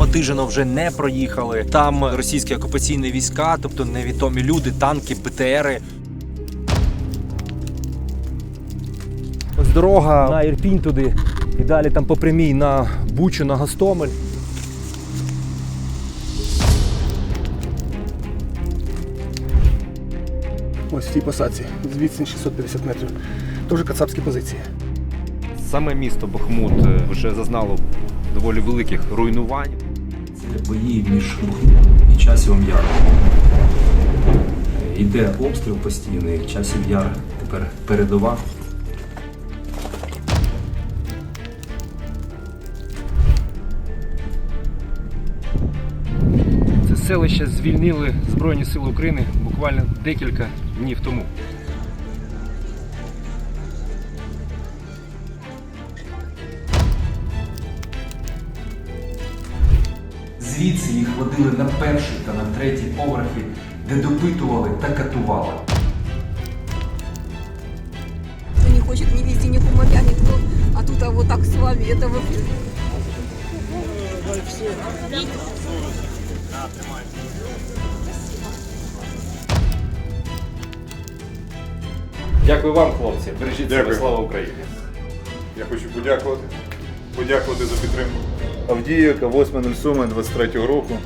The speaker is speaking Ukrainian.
Хотижино вже не проїхали. Там російські окупаційні війська, тобто невідомі люди, танки, БТРи. Ось дорога на Ірпінь туди. І далі там по прямій на Бучу, на Гостомель. Ось в цій посадці, звідси 650 метрів. Дуже кацапські позиції. Саме місто Бахмут е, вже зазнало доволі великих руйнувань. Це бої між Бухмутом і часівом Яром. Е, Йде обстріл постійний, часів яр тепер передова. Це селище звільнили Збройні Сили України буквально декілька днів тому. Звідси їх водили на перший та на третій поверхи, де допитували та катували. Не хочет ни везде, ни кумовя, никто. А тут а вот так с вами, это вообще... Дякую вам, хлопці. Бережіть себе, Дякую. слава Україні. Я хочу подякувати. Подякувати за підтримку. Авдіївка, 8.07 23 року.